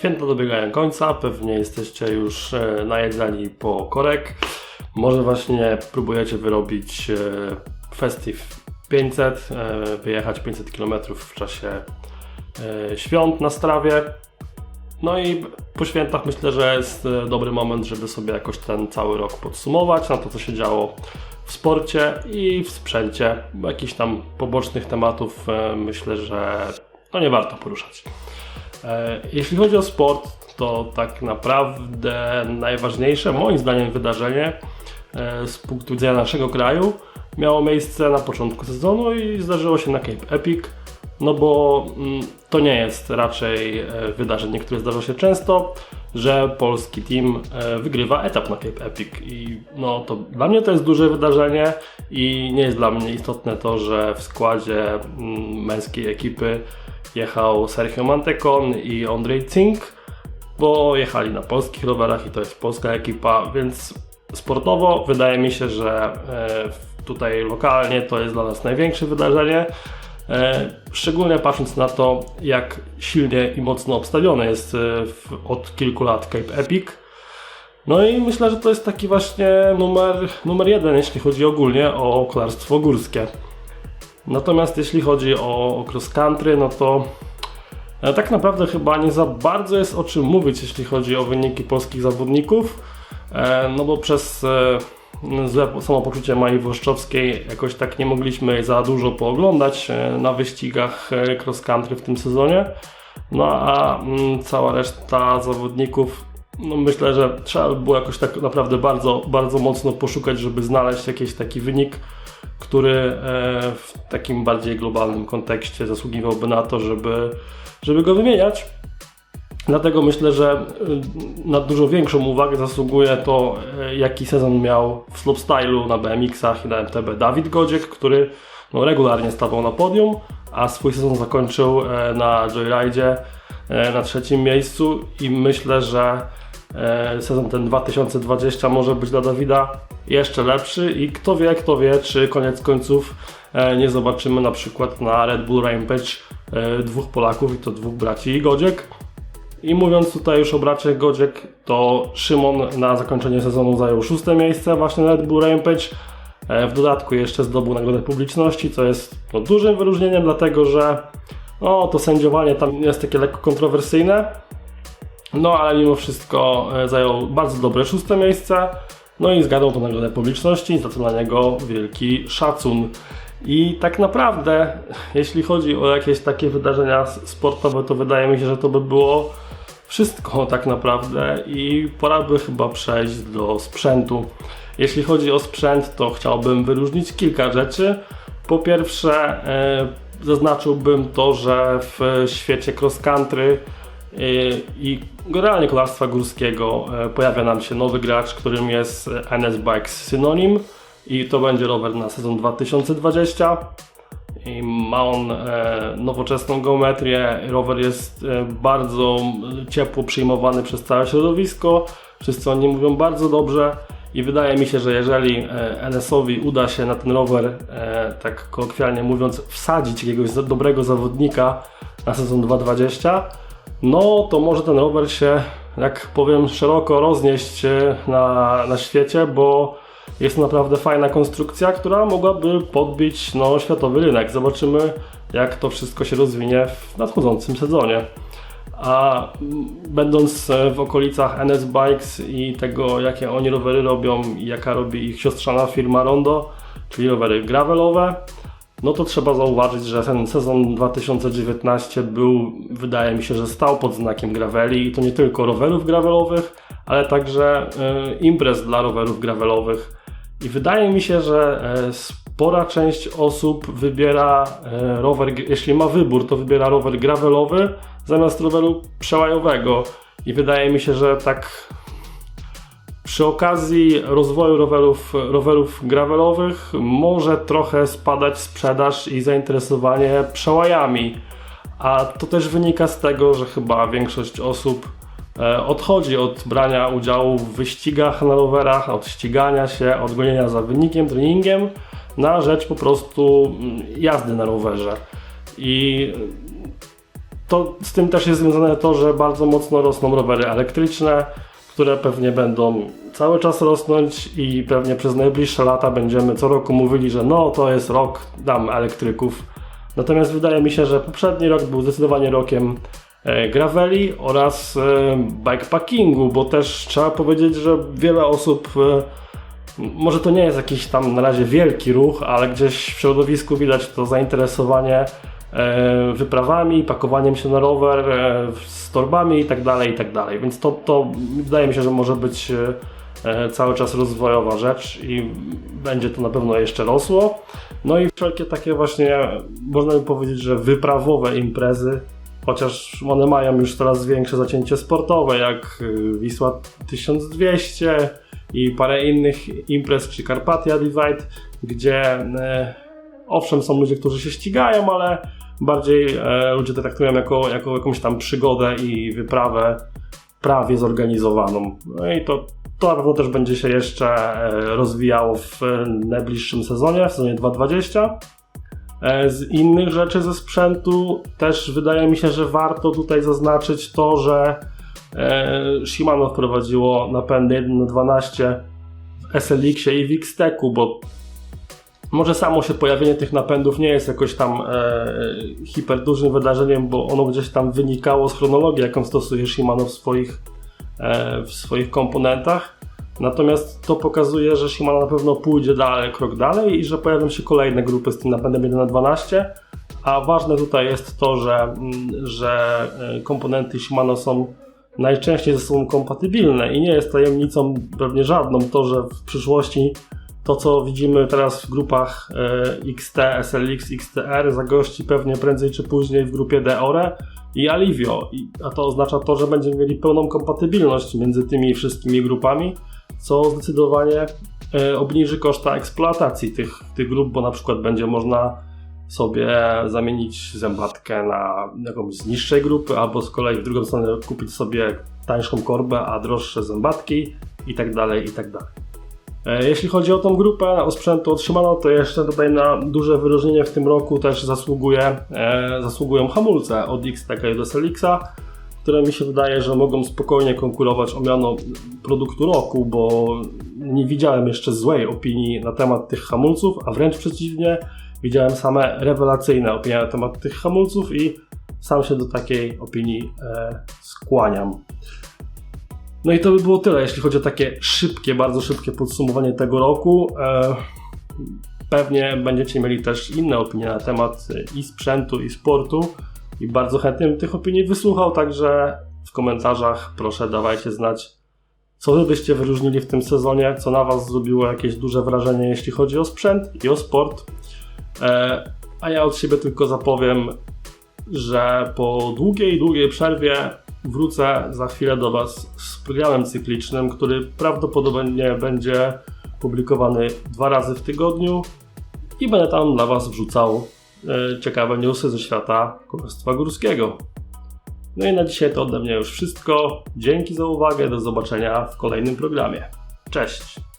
Święta dobiegają końca, pewnie jesteście już e, najedzeni po korek. Może właśnie próbujecie wyrobić e, Festive 500, e, wyjechać 500 km w czasie e, świąt na strawie. No i po świętach myślę, że jest dobry moment, żeby sobie jakoś ten cały rok podsumować na to, co się działo w sporcie i w sprzęcie. Jakichś tam pobocznych tematów myślę, że no nie warto poruszać. E, Jeśli chodzi o sport, to tak naprawdę najważniejsze moim zdaniem wydarzenie e, z punktu widzenia naszego kraju miało miejsce na początku sezonu i zdarzyło się na Cape Epic. No bo mm, to nie jest raczej e, wydarzenie, które zdarza się często, że polski team e, wygrywa etap na Cape Epic i no to dla mnie to jest duże wydarzenie i nie jest dla mnie istotne to, że w składzie mm, męskiej ekipy jechał Sergio Mantecon i Andrzej Cink, bo jechali na polskich rowerach i to jest polska ekipa, więc sportowo wydaje mi się, że e, tutaj lokalnie to jest dla nas największe wydarzenie. E, Szczególnie patrząc na to, jak silnie i mocno obstawione jest e, od kilku lat Cape Epic. No i myślę, że to jest taki właśnie numer, numer jeden, jeśli chodzi ogólnie o kolarstwo górskie. Natomiast jeśli chodzi o, o cross country, no to e, tak naprawdę chyba nie za bardzo jest o czym mówić, jeśli chodzi o wyniki polskich zawodników. No bo przez złe samopoczucie Mai Włoszczowskiej jakoś tak nie mogliśmy za dużo pooglądać e, na wyścigach e, cross country w tym sezonie. No a mm, cała reszta zawodników, no myślę, że trzeba by było jakoś tak naprawdę bardzo, bardzo mocno poszukać, żeby znaleźć jakiś taki wynik, który e, w takim bardziej globalnym kontekście zasługiwałby na to, żeby, żeby go wymieniać. Dlatego myślę, że y, na dużo większą uwagę zasługuje to, y, jaki sezon miał w slopestylu na BMX-ach i na MTB Dawid Godziek, który no, regularnie stawał na podium, a swój sezon zakończył e, na Joyride na trzecim miejscu i myślę, że sezon ten 2020 może być dla Dawida jeszcze lepszy i kto wie, kto wie, czy koniec końców nie zobaczymy na przykład na Red Bull Rampage dwóch Polaków i to dwóch braci Godziek. I mówiąc tutaj już o braciach Godziek, to Szymon na zakończenie sezonu zajął szóste miejsce właśnie na Red Bull Rampage. E, W dodatku jeszcze zdobył nagrodę publiczności, co jest no, dużym wyróżnieniem, dlatego że no, to sędziowanie tam jest takie lekko kontrowersyjne. No ale mimo wszystko e, zajął bardzo dobre szóste miejsce. No i zgadł tą nagrodę publiczności, za to dla niego wielki szacun. I tak naprawdę, jeśli chodzi o jakieś takie wydarzenia sportowe, to wydaje mi się, że to by było wszystko tak naprawdę i pora by chyba przejść do sprzętu. Jeśli chodzi o sprzęt, to chciałbym wyróżnić kilka rzeczy. Po pierwsze, e, zaznaczyłbym to, że w świecie cross country e, i generalnie kolarstwa górskiego e, pojawia nam się nowy gracz, którym jest NS Bikes Synonym i to będzie rower na sezon 2020. I ma on e, nowoczesną geometrię. Rower jest e, bardzo ciepło przyjmowany przez całe środowisko. Wszyscy o nim mówią bardzo dobrze. I wydaje mi się, że jeżeli e, NS-owi uda się na ten rower, e, tak kolokwialnie mówiąc, wsadzić jakiegoś dobrego zawodnika na sezon 2020, no to może ten rower się, jak powiem, szeroko roznieść e, na, na świecie, bo jest to naprawdę fajna konstrukcja, która mogłaby podbić no, światowy rynek. Zobaczymy, jak to wszystko się rozwinie w nadchodzącym sezonie. A będąc e, w okolicach NS Bikes i tego, jakie oni rowery robią i jaka robi ich siostrzana firma Rondo, czyli rowery gravelowe, no to trzeba zauważyć, że ten sezon 2019 był, wydaje mi się, że stał pod znakiem graveli i to nie tylko rowerów gravelowych, ale także e, imprez dla rowerów gravelowych. I wydaje mi się, że e, spora część osób wybiera e, rower, jeśli ma wybór, to wybiera rower gravelowy zamiast roweru przełajowego. I wydaje mi się, że tak przy okazji rozwoju rowerów, rowerów gravelowych może trochę spadać sprzedaż i zainteresowanie przełajami. A to też wynika z tego, że chyba większość osób odchodzi od brania udziału w wyścigach na rowerach, od ścigania się, od gonienia za wynikiem, treningiem, na rzecz po prostu mm, jazdy na rowerze. I to z tym też jest związane to, że bardzo mocno rosną rowery elektryczne, które pewnie będą cały czas rosnąć i pewnie przez najbliższe lata będziemy co roku mówili, że no to jest rok dam elektryków. Natomiast wydaje mi się, że poprzedni rok był zdecydowanie rokiem e, graveli oraz e, bikepackingu, bo też trzeba powiedzieć, że wiele osób e, może to nie jest jakiś tam na razie wielki ruch, ale gdzieś w środowisku widać to zainteresowanie e, wyprawami, pakowaniem się na rower, e, z torbami i tak dalej, i tak. Więc to, to wydaje mi się, że może być e, cały czas rozwojowa rzecz i będzie to na pewno jeszcze rosło. No i wszelkie takie właśnie, można by powiedzieć, że wyprawowe imprezy, chociaż one mają już coraz większe zacięcie sportowe, jak y, Wisła 1200 i parę innych imprez, czy Carpathia Divide, gdzie e, owszem są ludzie, którzy się ścigają, ale bardziej e, ludzie to traktują jako, jako jakąś tam przygodę i wyprawę prawie zorganizowaną. No i to, to na pewno też będzie się jeszcze rozwijało w najbliższym sezonie, w sezonie 2020. E, Z innych rzeczy ze sprzętu też wydaje mi się, że warto tutaj zaznaczyć to, że e, Shimano wprowadziło napędy 1 na 12 w SLX-ie i w X-Techu, bo może samo się pojawienie tych napędów nie jest jakoś tam e, hiper dużym wydarzeniem, bo ono gdzieś tam wynikało z chronologii, jaką stosuje Shimano w swoich, e, w swoich komponentach. Natomiast to pokazuje, że Shimano na pewno pójdzie dalej, krok dalej i że pojawią się kolejne grupy z tym napędem 1 na 12 a ważne tutaj jest to, że, mm, że e, komponenty Shimano są najczęściej ze sobą kompatybilne i nie jest tajemnicą pewnie żadną to, że w przyszłości to, co widzimy teraz w grupach e, XT, SLX, XTR zagości pewnie prędzej czy później w grupie Deore i Alivio. A to oznacza to, że będziemy mieli pełną kompatybilność między tymi wszystkimi grupami, co zdecydowanie e, obniży koszta eksploatacji tych, tych grup, bo na przykład będzie można sobie zamienić zębatkę na jakąś z niższej grupy, albo z kolei w drugą stronę kupić sobie tańszą korbę, a droższe zębatki i tak dalej, i tak dalej. E, Jeśli chodzi o tą grupę, o sprzętu od Shimano, to jeszcze tutaj na duże wyróżnienie w tym roku też zasługuje, e, zasługują hamulce od i do Selixa, które mi się wydaje, że mogą spokojnie konkurować o miano produktu roku, bo nie widziałem jeszcze złej opinii na temat tych hamulców, a wręcz przeciwnie, widziałem same rewelacyjne opinie na temat tych hamulców i sam się do takiej opinii e, skłaniam. No i to by było tyle, jeśli chodzi o takie szybkie, bardzo szybkie podsumowanie tego roku. E, Pewnie będziecie mieli też inne opinie na temat e, i sprzętu, i sportu. I bardzo chętnie bym tych opinii wysłuchał, także w komentarzach proszę dawajcie znać, co wy byście wyróżnili w tym sezonie, co na was zrobiło jakieś duże wrażenie, jeśli chodzi o sprzęt i o sport. E, A ja od siebie tylko zapowiem, że po długiej, długiej przerwie wrócę za chwilę do Was z programem cyklicznym, który prawdopodobnie będzie publikowany dwa razy w tygodniu i będę tam dla Was wrzucał ciekawe newsy ze świata kolarstwa górskiego. No i na dzisiaj to ode mnie już wszystko. Dzięki za uwagę, do zobaczenia w kolejnym programie. Cześć!